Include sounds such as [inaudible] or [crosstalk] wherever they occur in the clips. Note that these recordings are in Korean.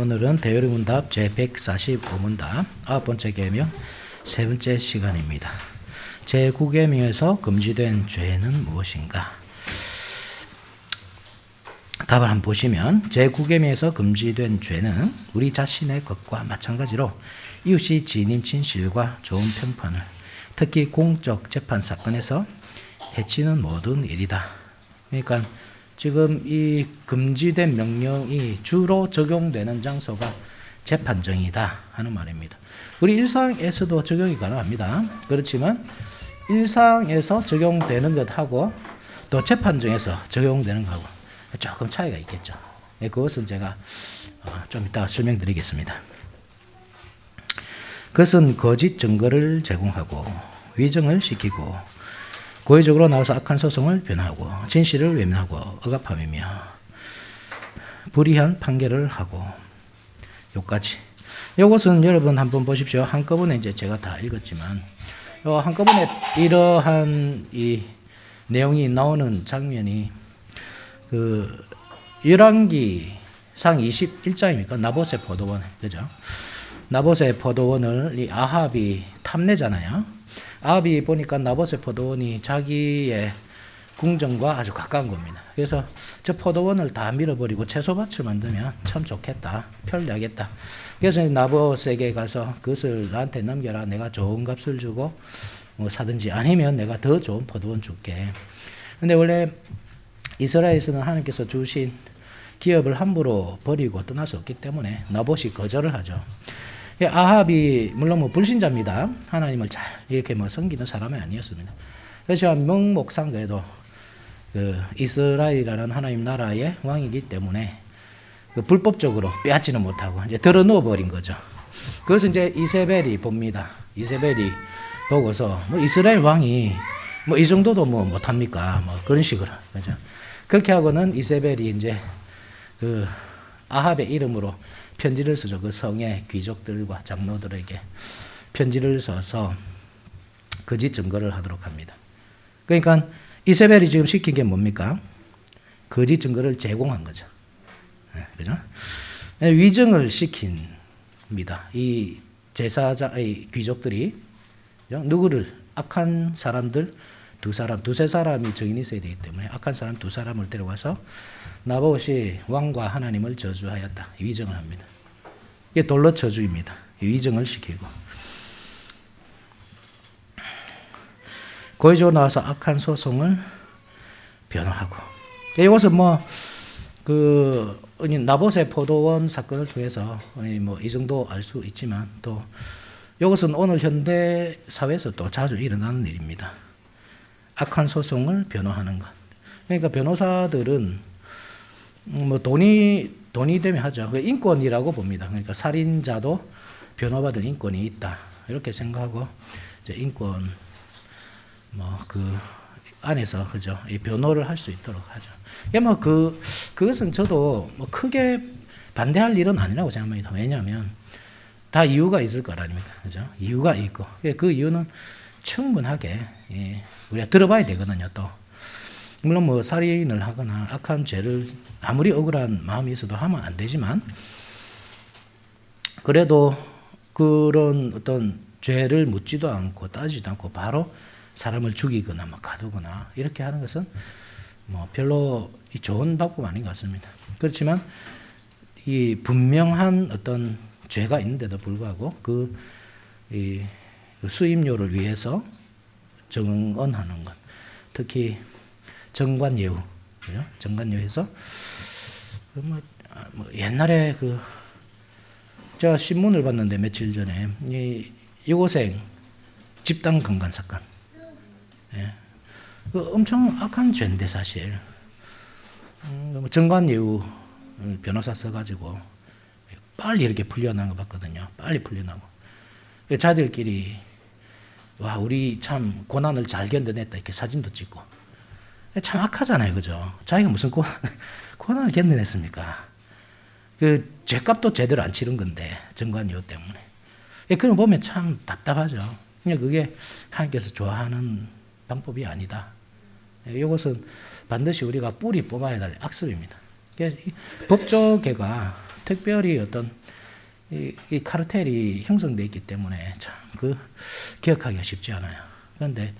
오늘은 대요리문답 제145문답 아홉 번째 계명 세 번째 시간입니다. 제9계명에서 금지된 죄는 무엇인가? 답을 한번 보시면 제9계명에서 금지된 죄는 우리 자신의 것과 마찬가지로 이웃이 지인 친실과 좋은 평판을 특히 공적 재판 사건에서 해치는 모든 일이다. 그러니까 지금 이 금지된 명령이 주로 적용되는 장소가 재판정이다 하는 말입니다. 우리 일상에서도 적용이 가능합니다. 그렇지만 일상에서 적용되는 것하고 또 재판정에서 적용되는 것하고 조금 차이가 있겠죠. 네, 그것은 제가 어, 좀 이따 설명드리겠습니다. 그것은 거짓 증거를 제공하고 위증을 시키고 고의적으로 나와서 악한 소송을 변하고 진실을 외면하고 억압함이며 불이한 판결을 하고 요까지 요것은 여러분 한번 보십시오. 한꺼번에 이제 제가 다 읽었지만 요 한꺼번에 이러한 이 내용이 나오는 장면이 그 열왕기 상 21장입니까? 나봇의 포도원 그죠? 나봇의 포도원을 이 아합이 탐내잖아요. 아합이 보니까 나봇의 포도원이 자기의 궁정과 아주 가까운 겁니다. 그래서 저 포도원을 다 밀어버리고 채소밭을 만들면 참 좋겠다. 편리하겠다. 그래서 나봇에게 가서 그것을 나한테 넘겨라. 내가 좋은 값을 주고 뭐 사든지 아니면 내가 더 좋은 포도원 줄게. 근데 원래 이스라엘에서는 하나님께서 주신 기업을 함부로 버리고 떠날 수 없기 때문에 나봇이 거절을 하죠. 예, 아합이 물론 뭐 불신자입니다. 하나님을 잘 이렇게 뭐 섬기는 사람이 아니었습니다. 그렇지만 명목상 그래도 그 이스라엘이라는 하나님 나라의 왕이기 때문에 그 불법적으로 빼앗지는 못하고 이제 들어 누워 버린 거죠. 그것은 이제 이세벨이 봅니다. 이세벨이 보고서 뭐 이스라엘 왕이 뭐 이 정도도 뭐 못합니까? 뭐 그런 식으로 그죠. 그렇게 하고는 이세벨이 이제 그 아합의 이름으로 편지를 쓰죠. 그 성의 귀족들과 장로들에게 편지를 써서 거짓 증거를 하도록 합니다. 그러니까 이세벨이 지금 시킨 게 뭡니까? 거짓 증거를 제공한 거죠. 네, 그죠? 네, 위증을 시킵니다. 이 제사자, 이 귀족들이? 누구를 악한 사람들 두 사람, 두세 사람이 증인이 있어야 되기 때문에 악한 사람 두 사람을 데려와서 나봇이 왕과 하나님을 저주하였다. 위증을 합니다. 이게 돌로 저주입니다. 위증을 시키고. 고의적으로 나와서 악한 소송을 변호하고. 이것은 뭐, 그, 나봇의 포도원 사건을 통해서 뭐 이 정도 알 수 있지만 또 이것은 오늘 현대 사회에서 또 자주 일어나는 일입니다. 악한 소송을 변호하는 것. 그러니까 변호사들은 뭐 돈이 돈이 되면 하죠. 그 인권이라고 봅니다. 그러니까 살인자도 변호받을 인권이 있다 이렇게 생각하고 이제 인권 뭐 그 안에서 그죠 이 변호를 할 수 있도록 하죠. 뭐그 그것은 저도 뭐 크게 반대할 일은 아니라고 생각합니다. 왜냐하면 다 이유가 있을 거 아닙니까, 그죠? 이유가 있고 그 이유는 충분하게 예, 우리가 들어봐야 되거든요. 또 물론 뭐 살인을 하거나 악한 죄를 아무리 억울한 마음이 있어도 하면 안 되지만 그래도 그런 어떤 죄를 묻지도 않고 따지도 않고 바로 사람을 죽이거나 뭐 가두거나 이렇게 하는 것은 뭐 별로 좋은 방법 아닌 것 같습니다. 그렇지만 이 분명한 어떤 죄가 있는데도 불구하고 그 이 수임료를 위해서 정언하는 것, 특히 정관예우, 그죠? 정관예우에서 뭐, 뭐 옛날에 그 제가 신문을 봤는데 며칠 전에 이 여고생 집단 강간 사건, 예. 그 엄청 악한 죄인데 사실 음, 정관예우 변호사 써가지고 빨리 이렇게 풀려나는 거 봤거든요. 빨리 풀려나고 자들끼리 와 우리 참 고난을 잘 견뎌냈다 이렇게 사진도 찍고 참 악하잖아요, 그죠? 자기가 무슨 고난, [laughs] 고난을 견뎌냈습니까? 그 죄값도 제대로 안 치른 건데 정관이유 때문에. 예, 그런 보면 참 답답하죠. 그냥 그게 하나님께서 좋아하는 방법이 아니다. 예, 이것은 반드시 우리가 뿌리 뽑아야 될 악습입니다. 법조계가 특별히 어떤 이, 이 카르텔이 형성돼 있기 때문에 참 그 기억하기가 쉽지 않아요. 그런데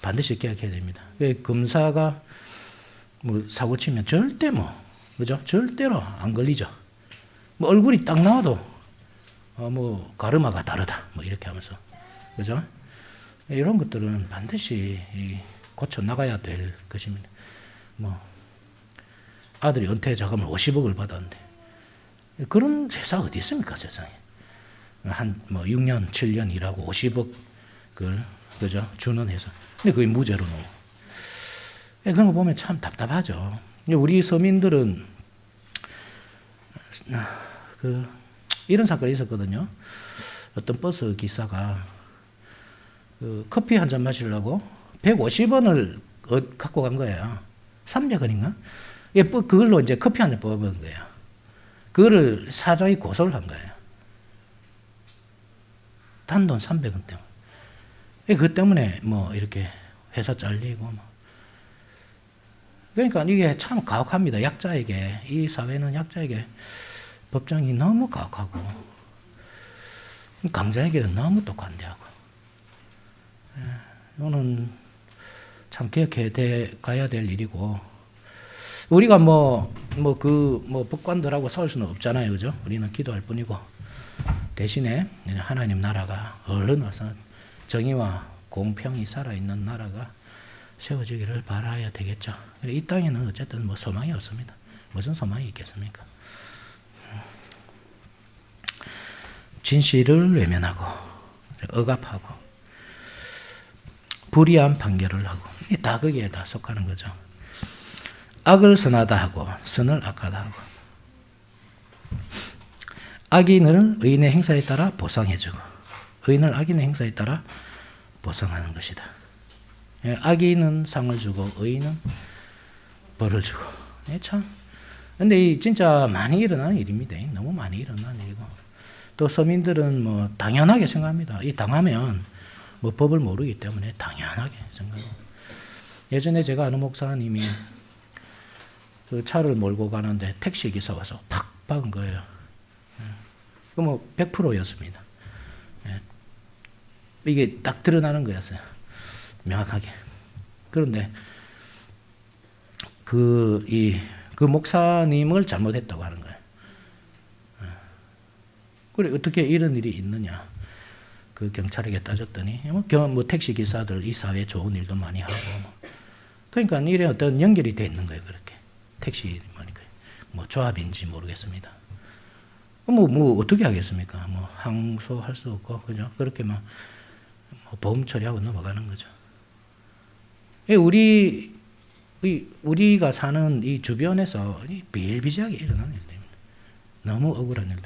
반드시 기억해야 됩니다. 그 검사가 뭐 사고 치면 절대 뭐 그죠? 절대로 안 걸리죠. 뭐 얼굴이 딱 나와도 어 뭐 가르마가 다르다 뭐 이렇게 하면서 그죠? 이런 것들은 반드시 이 고쳐 나가야 될 것입니다. 뭐 아들이 은퇴 자금을 50억을 받았는데 그런 회사 어디 있습니까 세상에? 한 뭐 6년 7년 일하고 50억을 그죠 주는 회사. 근데 그게 무죄로 나오. 예, 그런 거 보면 참 답답하죠. 우리 서민들은 그 이런 사건이 있었거든요. 어떤 버스 기사가 그 커피 한 잔 마시려고 150원을 갖고 간 거예요. 300원인가? 예, 뭐 그걸로 이제 커피 한 잔 뽑은 거예요. 그거를 사장이 고소를 한 거예요. 단돈 300원 때문에. 예, 그 때문에 뭐 이렇게 회사 잘리고 뭐. 그러니까 이게 참 가혹합니다. 약자에게 이 사회는 약자에게 법정이 너무 가혹하고 강자에게는 너무 또 관대하고 예, 이거는 참 기억해 대, 가야 될 일이고 우리가 뭐뭐그 뭐 법관들하고 싸울 수는 없잖아요, 그죠? 우리는 기도할 뿐이고 대신에 하나님 나라가 얼른 와서 정의와 공평이 살아있는 나라가 세워지기를 바라야 되겠죠. 이 땅에는 어쨌든 뭐 소망이 없습니다. 무슨 소망이 있겠습니까? 진실을 외면하고 억압하고 불의한 판결을 하고 다 거기에 다 속하는 거죠. 악을 선하다 하고 선을 악하다 하고 악인을 의인의 행사에 따라 보상해주고 의인을 악인의 행사에 따라 보상하는 것이다. 예, 악인은 상을 주고 의인은 벌을 주고. 예, 참. 근데 이 진짜 많이 일어나는 일입니다. 너무 많이 일어나는 일이고. 또 서민들은 뭐 당연하게 생각합니다. 이 당하면 뭐 법을 모르기 때문에 당연하게 생각하고. 예전에 제가 아는 목사님이 그 차를 몰고 가는데 택시 기사 와서 팍 박은 거예요. 그뭐 100%였습니다. 예. 이게 딱 드러나는 거였어요. 명확하게. 그런데 그, 이, 그 목사님을 잘못했다고 하는 거예요. 예. 그래, 어떻게 이런 일이 있느냐. 그 경찰에게 따졌더니, 뭐, 뭐 택시 기사들 이 사회에 좋은 일도 많이 하고. 뭐. 그러니까 일에 어떤 연결이 돼 있는 거예요, 그렇게. 택시, 뭐니까. 뭐 조합인지 모르겠습니다. 뭐, 뭐, 어떻게 하겠습니까? 뭐, 항소할 수 없고, 그죠? 그렇게 막, 뭐 보험 처리하고 넘어가는 거죠. 우리 우리가 사는 이 주변에서 비일비재하게 일어나는 일입니다. 너무 억울한 일.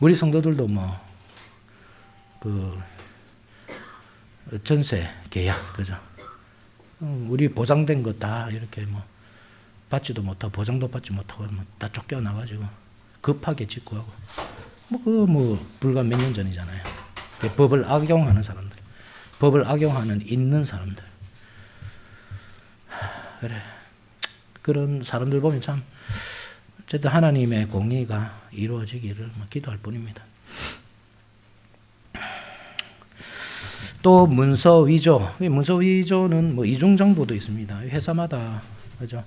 우리 성도들도 뭐 그 전세 계약 그죠? 우리 보장된 거 다 이렇게 뭐 받지도 못하고 보장도 받지 못하고 뭐다 쫓겨나가지고 급하게 직구하고 뭐그뭐 불과 몇 년 전이잖아요. 법을 악용하는 사람들, 법을 악용하는 있는 사람들. 그래. 그런 사람들 보면 참 어쨌든 하나님의 공의가 이루어지기를 뭐 기도할 뿐입니다. 또 문서 위조. 문서 위조는 뭐 이중 정보도 있습니다. 회사마다 그죠?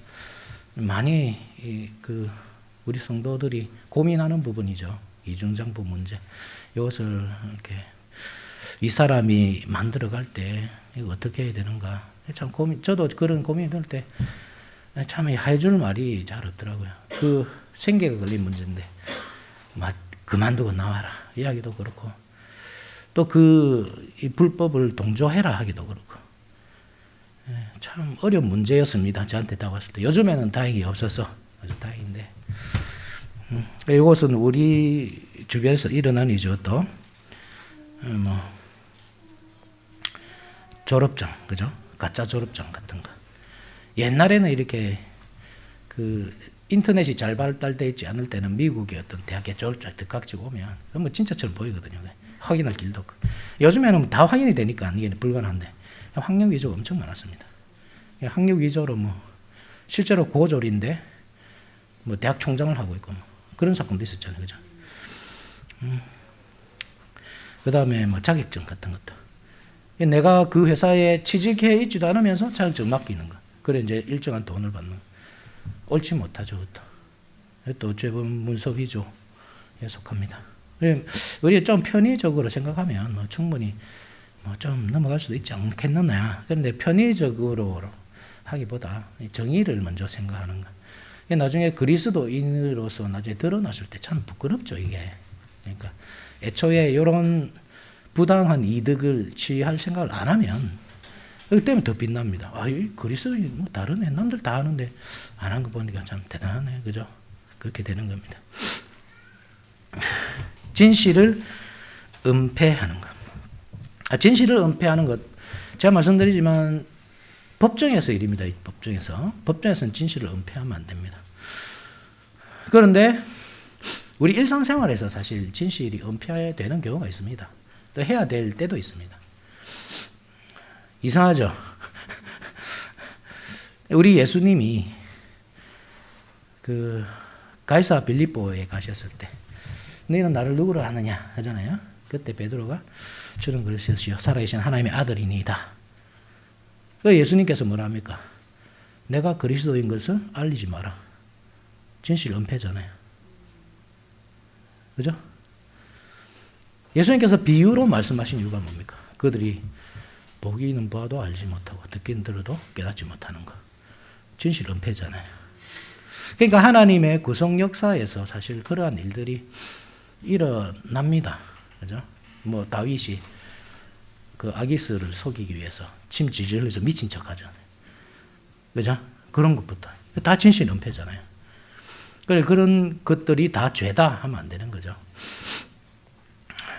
많이 그 우리 성도들이 고민하는 부분이죠. 이중 정보 문제. 이것을 이렇게 이 사람이 만들어갈 때 이거 어떻게 해야 되는가 참 고민, 저도 그런 고민이 들 때, 참, 해줄 말이 잘 없더라고요. 그 생계가 걸린 문제인데, 막, 그만두고 나와라. 이야기도 그렇고, 또 그, 불법을 동조해라 하기도 그렇고, 참 어려운 문제였습니다. 저한테 다 왔을 때. 요즘에는 다행히 없어서 아주 다행인데. 음, 이것은 우리 주변에서 일어난 일이죠, 또. 뭐, 졸업장, 그죠? 가짜 졸업장 같은 거. 옛날에는 이렇게 그 인터넷이 잘 발달돼 있지 않을 때는 미국의 어떤 대학의 졸업장 득각지고 오면 뭐 진짜처럼 보이거든요. 확인할 길도 없고. 요즘에는 다 확인이 되니까 이게 불가능한데 학력 위조가 엄청 많았습니다. 학력 위조로 뭐 실제로 고졸인데 뭐 대학 총장을 하고 있고 뭐 그런 사건도 있었잖아요. 그죠? 음. 그 다음에 뭐 자격증 같은 것도. 내가 그 회사에 취직해 있지도 않으면서 자격증 맡기는 거. 그래 이제 일정한 돈을 받는 거. 옳지 못하죠. 또, 또 어찌 보면 문서 위조에 속합니다. 우리 좀 편의적으로 생각하면 뭐 충분히 뭐 좀 넘어갈 수도 있지 않겠느냐. 그런데 편의적으로 하기보다 정의를 먼저 생각하는 거. 나중에 그리스도인으로서 나중에 드러났을 때 참 부끄럽죠 이게. 그러니까 애초에 이런 부당한 이득을 취할 생각을 안 하면 그 때문에 더 빛납니다. 아, 이 그리스도인 뭐 다르네. 남들 다 하는데 안 한 거 보니까 참 대단하네. 그죠? 그렇게 되는 겁니다. 진실을 은폐하는 것. 아, 진실을 은폐하는 것. 제가 말씀드리지만 법정에서 일입니다. 법정에서. 법정에서는 진실을 은폐하면 안 됩니다. 그런데 우리 일상생활에서 사실 진실이 은폐되는 경우가 있습니다. 또 해야 될 때도 있습니다. 이상하죠? [laughs] 우리 예수님이 그 가이사 빌립보에 가셨을 때 너희는 나를 누구로 하느냐 하잖아요. 그때 베드로가 주는 그러셨시오. 살아계신 하나님의 아들이니이다. 그 예수님께서 뭐라 합니까? 내가 그리스도인 것을 알리지 마라. 진실 은폐잖아요. 그죠? 예수님께서 비유로 말씀하신 이유가 뭡니까? 그들이 보기는 봐도 알지 못하고 듣기는 들어도 깨닫지 못하는 것. 진실 은폐잖아요. 그러니까 하나님의 구속 역사에서 사실 그러한 일들이 일어납니다. 그죠? 뭐 다윗이 그 아기스를 속이기 위해서 침 지질 흘려서 미친 척 하잖아요. 그죠? 그런 것부터. 다 진실 은폐잖아요. 그래, 그런 것들이 다 죄다 하면 안 되는 거죠.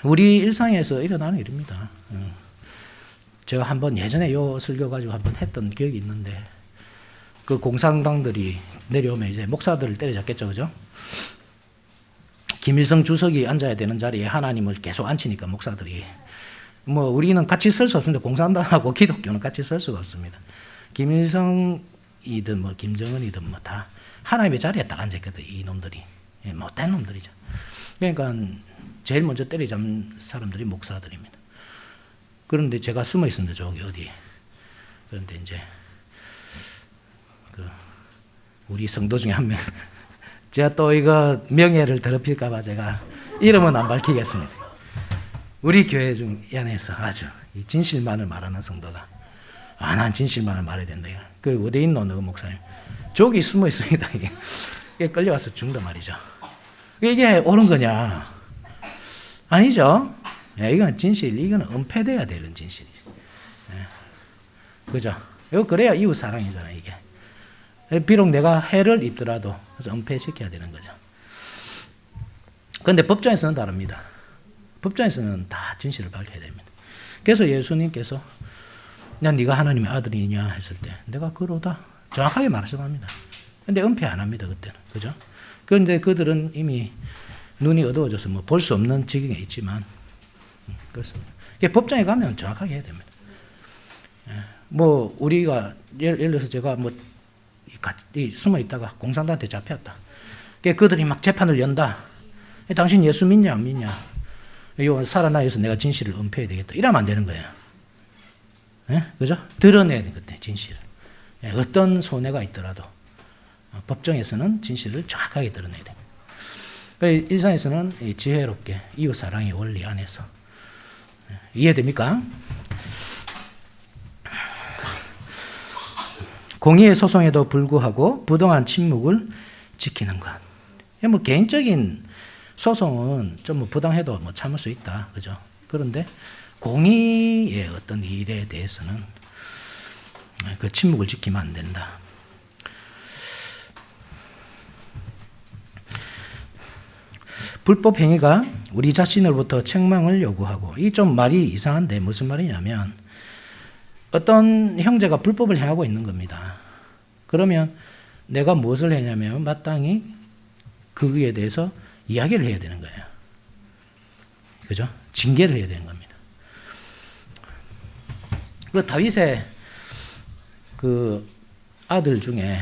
우리 일상에서 일어나는 일입니다. 음. 제가 한번 예전에 요 설교 가지고 한번 했던 기억이 있는데 그 공산당들이 내려오면 이제 목사들을 때려잡겠죠, 그죠? 김일성 주석이 앉아야 되는 자리에 하나님을 계속 앉히니까 목사들이 뭐 우리는 같이 쓸 수 없습니다. 공산당하고 [laughs] 기독교는 같이 쓸 수가 없습니다. 김일성이든 뭐 김정은이든 뭐 다 하나님의 자리에 딱 앉아있거든 이 놈들이 예, 못된 놈들이죠. 그러니까 제일 먼저 때리잡는 사람들이 목사들입니다. 그런데 제가 숨어 있습니다. 저기 어디. 그런데 이제 그 우리 성도 중에 한 명. 제가 또 이거 명예를 더럽힐까봐 제가 이름은 안 밝히겠습니다. 우리 교회 중 안에서 아주 진실만을 말하는 성도가 아, 난 진실만을 말해야 된다. 그 어디 있노, 너 목사님? 저기 숨어 있습니다. 이게 끌려와서 죽는단 말이죠. 이게 옳은 거냐? 아니죠. 예, 이건 진실, 이건 은폐돼야 되는 진실이. 예. 그죠? 이거 그래야 이웃 사랑이잖아 이게. 예, 비록 내가 해를 입더라도 그래서 은폐시켜야 되는 거죠. 그런데 법정에서는 다릅니다. 법정에서는 다 진실을 밝혀야 됩니다. 그래서 예수님께서 야 네가 하나님의 아들이냐 했을 때 내가 그러다 정확하게 말씀합니다. 근데 은폐 안 합니다 그때는 그죠? 그런데 그들은 이미 눈이 어두워져서 뭐 볼 수 없는 지경에 있지만 음, 그렇습니다. 법정에 가면 정확하게 해야 됩니다. 예, 뭐 우리가 예를, 들어서 제가 뭐 숨어 있다가 공산당한테 잡혔다. 그들이 막 재판을 연다. 당신 예수 믿냐 안 믿냐? 요 살아나서 내가 진실을 은폐해야 되겠다. 이러면 안 되는 거예요. 예? 그죠? 드러내야 되거든요, 진실을. 예, 어떤 손해가 있더라도 어, 법정에서는 진실을 정확하게 드러내야 됩니다. 일상에서는 지혜롭게 이웃 사랑의 원리 안에서 예, 이해됩니까? 공의의 소송에도 불구하고 부동한 침묵을 지키는 것. 뭐 개인적인 소송은 좀뭐 부당해도 뭐 참을 수 있다. 그죠? 그런데 공의의 어떤 일에 대해서는 그 침묵을 지키면 안 된다. 불법 행위가 우리 자신으로부터 책망을 요구하고 이 좀 말이 이상한데 무슨 말이냐면 어떤 형제가 불법을 행하고 있는 겁니다. 그러면 내가 무엇을 했냐면 마땅히 그에 대해서 이야기를 해야 되는 거예요. 그죠? 징계를 해야 되는 겁니다. 그 다윗의 그 아들 중에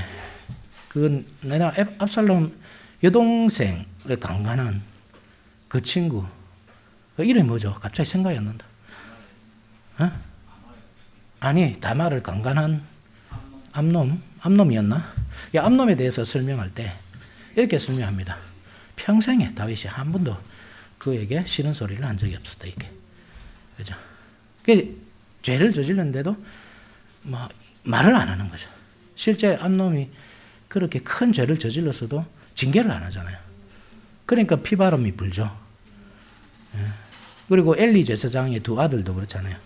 그 내가 압살롬 여동생 강간한 그 친구 그 이름이 뭐죠? 갑자기 생각이 안 난다. 어? 아니 다말을 강간한 암놈 암놈이었나? 이 암놈에 대해서 설명할 때 이렇게 설명합니다. 평생에 다윗이 한 번도 그에게 싫은 소리를 한 적이 없었다 이렇게 그죠? 그 죄를 저질렀는데도 뭐 말을 안 하는 거죠. 실제 암놈이 그렇게 큰 죄를 저질렀어도 징계를 안 하잖아요. 그러니까 피바람이 불죠. 예. 그리고 엘리 제사장의 두 아들도 그렇잖아요.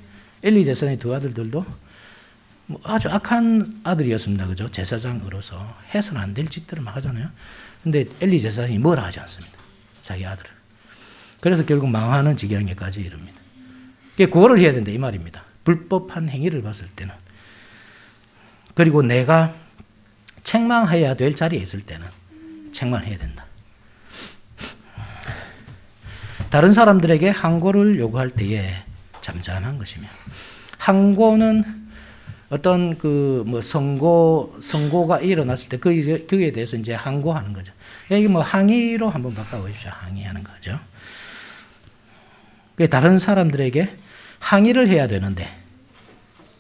엘리 제사장의 두 아들들도 뭐 아주 악한 아들이었습니다. 그죠? 제사장으로서 해서는 안 될 짓들을 막 하잖아요. 근데 엘리 제사장이 뭐라 하지 않습니다. 자기 아들을. 그래서 결국 망하는 지경에까지 이릅니다. 그게 구원을 해야 된다 이 말입니다. 불법한 행위를 봤을 때는. 그리고 내가 책망해야 될 자리에 있을 때는 책망해야 된다. 다른 사람들에게 항고를 요구할 때에 잠잠한 것이며 항고는 어떤 그 뭐 선고 선고가 일어났을 때 거기에, 거기에 대해서 이제 항고하는 거죠. 여기 뭐 항의로 한번 바꿔보십시오. 항의하는 거죠. 그 다른 사람들에게 항의를 해야 되는데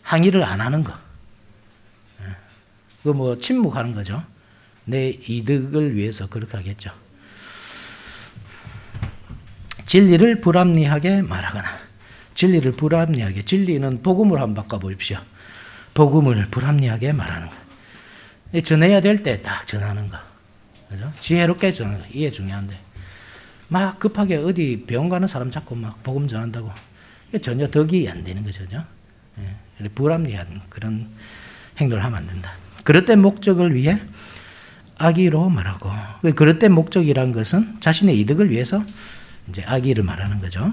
항의를 안 하는 거. 그뭐 침묵하는 거죠. 내 이득을 위해서 그렇게 하겠죠. 진리를 불합리하게 말하거나 진리를 불합리하게 진리는 복음을 한번 바꿔 보십시오. 복음을 불합리하게 말하는 거. 전해야 될 때 딱 전하는 거. 그죠? 지혜롭게 전하는 거. 이게 중요한데. 막 급하게 어디 병원 가는 사람 잡고 막 복음 전한다고. 전혀 덕이 안 되는 거죠. 예. 불합리한 그런 행동을 하면 안 된다. 그릇된 목적을 위해 악의로 말하고 그 그릇된 목적이란 것은 자신의 이득을 위해서 이제 악의를 말하는 거죠.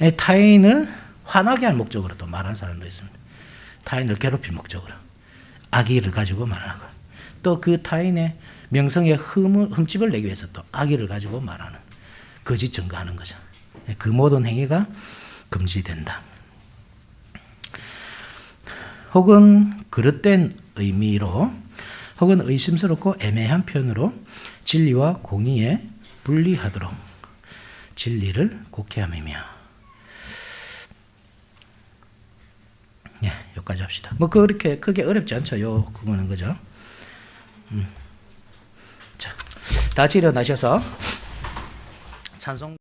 예, 타인을 화나게 할 목적으로 또 말하는 사람도 있습니다. 타인을 괴롭힐 목적으로 악의를 가지고 말하고 또 그 타인의 명성에 흠을, 흠집을 내기 위해서 또 악의를 가지고 말하는 거짓 증거하는 거죠. 예, 그 모든 행위가 금지된다. 혹은 그릇된 의미로 혹은 의심스럽고 애매한 표현으로 진리와 공의에 분리하도록 진리를 곡해함이며 예, 여기까지 합시다. 뭐 그렇게 크게 어렵지 않죠. 요 그거는 그죠? 음. 자, 다 일어나셔서 찬송